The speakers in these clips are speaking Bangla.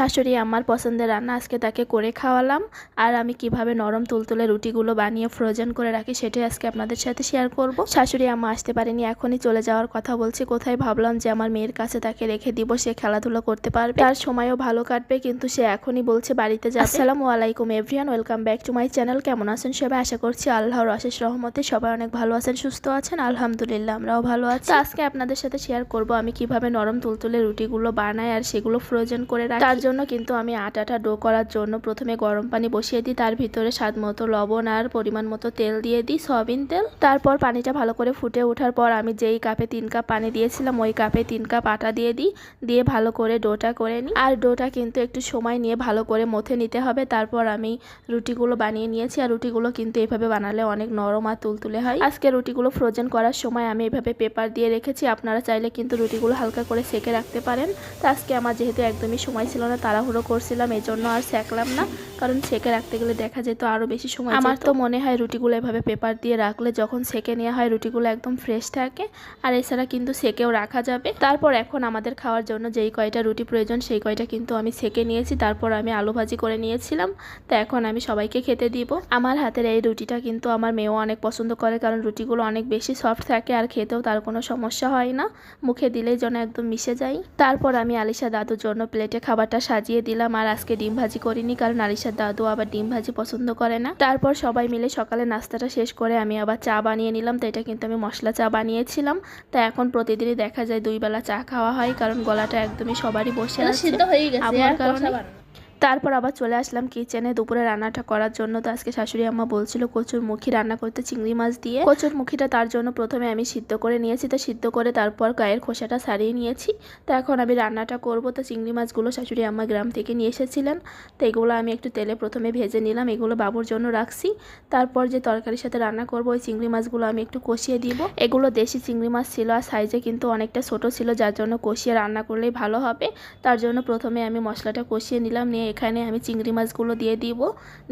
শাশুড়ি আমার পছন্দের রান্না আজকে তাকে করে খাওয়ালাম। আর আমি কীভাবে নরম তুলতুলে রুটিগুলো বানিয়ে ফ্রোজেন করে রাখি সেটাই আজকে আপনাদের সাথে শেয়ার করব। শাশুড়ি আম্মা আসতে পারেনি, এখনই চলে যাওয়ার কথা বলছি, কোথায় ভাবলাম যে আমার মেয়ের কাছে তাকে রেখে দিব, সে খেলাধুলো করতে পারবে। তার সময়ও ভালো কাটবে, কিন্তু সে এখনই বলছে বাড়িতে যাবে। আসসালামু আলাইকুম everyone welcome back to my channel কেমন আছেন সবাই? আশা করছি আল্লাহর অশেষ রহমতে সবাই অনেক ভালো আছেন, সুস্থ আছেন, আলহামদুলিল্লাহ আমরাও ভালো আছি। আজকে আপনাদের সাথে শেয়ার করব আমি কীভাবে নরম তুলতুলে রুটিগুলো বানাই আর সেগুলো ফ্রোজেন করে রাখি। তার জন্য কিন্তু আমি আটাটা ডো করার জন্য প্রথমে গরম পানি বসিয়ে দিই। তার ভিতরে স্বাদ মতো লবণ আর পরিমাণ মতো তেল দিয়ে দিই, সয়াবিন তেল। তারপর পানিটা ভালো করে ফুটে ওঠার পর আমি যেই কাপে তিন কাপ পানি দিয়েছিলাম, ওই কাপে তিন কাপ আটা দিয়ে দিই। দিয়ে ভালো করে ডোটা করে নিই। আর ডোটা কিন্তু একটু সময় নিয়ে ভালো করে মথে নিতে হবে। তারপর আমি রুটিগুলো বানিয়ে নিয়েছি। আর রুটিগুলো কিন্তু এভাবে বানালে অনেক নরম আর তুলতুলে হয়। আজকে রুটিগুলো ফ্রোজেন করার সময় আমি এভাবে পেপার দিয়ে রেখেছি। আপনারা চাইলে কিন্তু রুটিগুলো হালকা করে সেকে রাখতে পারেন। তো আজকে আমার যেহেতু একদমই সময় ছিল না তাড়াহুড়ো করছিলাম এই জন্য আর সেকলাম না। কারণ সেকে রাখতে গেলে দেখা যেত আরও বেশি সময় আমার তো মনে হয় রুটিগুলো এভাবে পেপার দিয়ে রাখলে যখন সেকে নেওয়া হয় রুটিগুলো একদম ফ্রেশ থাকে। আর এছাড়া কিন্তু সেকেও রাখা যাবে। তারপর এখন আমাদের খাওয়ার জন্য যেই কয়টা রুটি প্রয়োজন সেই কয়টা কিন্তু আমি সেকে নিয়েছি। তারপর আমি আলু ভাজি করে নিয়েছিলাম। তো এখন আমি সবাইকে খেতে দিব। আমার হাতের এই রুটিটা কিন্তু আমার মেয়েও অনেক পছন্দ করে কারণ রুটিগুলো অনেক বেশি সফট থাকে আর খেতেও তার কোনো সমস্যা হয় না। মুখে দিলেই যেন একদম মিশে যায়। তারপর আমি আলিশা দাদুর জন্য প্লেটে খাবারটা সাজিয়ে দিলাম আর আজকে ডিম ভাজি করিনি কারণ আলিশার দাদু আবার ডিম ভাজি পছন্দ করে না তারপর সবাই মিলে সকালে নাস্তাটা শেষ করে আমি আবার চা বানিয়ে নিলাম তো এটা কিন্তু আমি মশলা চা বানিয়েছিলাম তা এখন প্রতিদিনই দেখা যায় দুই বেলা চা খাওয়া হয় কারণ গলাটা একদমই সবারই বসে আছে হয়ে আমার কারণে। তারপর আবার চলে আসলাম কিচেনে দুপুরে রান্নাটা করার জন্য। তো আজকে শাশুড়ি আম্মা বলছিল কচুর মুখি রান্না করতে চিংড়ি মাছ দিয়ে। কচুর মুখিটা তার জন্য প্রথমে আমি সিদ্ধ করে নিয়েছি। তো সিদ্ধ করে তারপর গায়ের খোসাটা সারিয়ে নিয়েছি। তো এখন আমি রান্নাটা করব। তো চিংড়ি মাছগুলো শাশুড়ি আম্মা গ্রাম থেকে নিয়ে এসেছিলেন। তো এগুলো আমি একটু তেলে প্রথমে ভেজে নিলাম। এগুলো বাবুর জন্য রাখছি। তারপর যে তরকারির সাথে রান্না করব, ওই চিংড়ি মাছগুলো আমি একটু কষিয়ে দিব। এগুলো দেশি চিংড়ি মাছ ছিল আর সাইজে কিন্তু অনেকটা ছোট ছিল, যার জন্য কষিয়ে রান্না করলেই ভালো হবে। তার জন্য প্রথমে আমি মশলাটা কষিয়ে নিলাম, নিয়ে এখানে আমি চিংড়ি মাছগুলো দিয়ে দিব।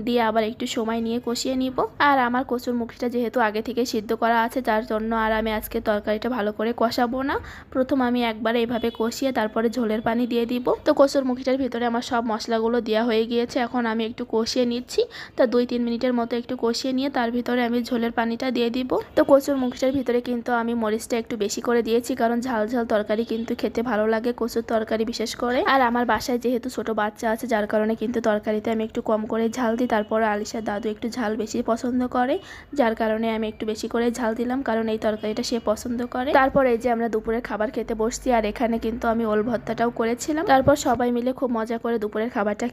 দিয়ে আবার একটু সময় নিয়ে কষিয়ে নিব। আর আমার কচুর মুখিটা যেহেতু আগে থেকে সিদ্ধ করা আছে, যার জন্য আর আমি আজকে তরকারিটা ভালো করে কষাবো না। প্রথম আমি একবার এইভাবে কষিয়ে তারপরে ঝোলের পানি দিয়ে দিব। তো কচুর মুখিটার ভিতরে আমার সব মশলাগুলো দেওয়া হয়ে গিয়েছে। এখন আমি একটু কষিয়ে নিচ্ছি। তো দুই তিন মিনিটের মতো একটু কষিয়ে নিয়ে তার ভিতরে আমি ঝোলের পানিটা দিয়ে দিব। তো কচুর মুখিটার ভিতরে কিন্তু আমি মরিচটা একটু বেশি করে দিয়েছি, কারণ ঝাল ঝাল তরকারি কিন্তু খেতে ভালো লাগে কচুর তরকারি বিশেষ করে। আর আমার বাসায় যেহেতু ছোট বাচ্চা আছে, যার কারণে কিন্তু তরকারিতে আমি একটু কম করে ঝাল দিই। তারপর আলিশার দাদু একটু ঝাল বেশি পছন্দ করে, যার কারণে আমি একটু বেশি করে ঝাল দিলাম, কারণ এই তরকারিটা সে পছন্দ করে। তারপর এই যে আমরা দুপুরের খাবার খেতে বসছি, আর এখানে কিন্তু আমি ওল ভর্তাটাও করেছিলাম। তারপর সবাই মিলে খুব মজা করে দুপুরের খাবারটা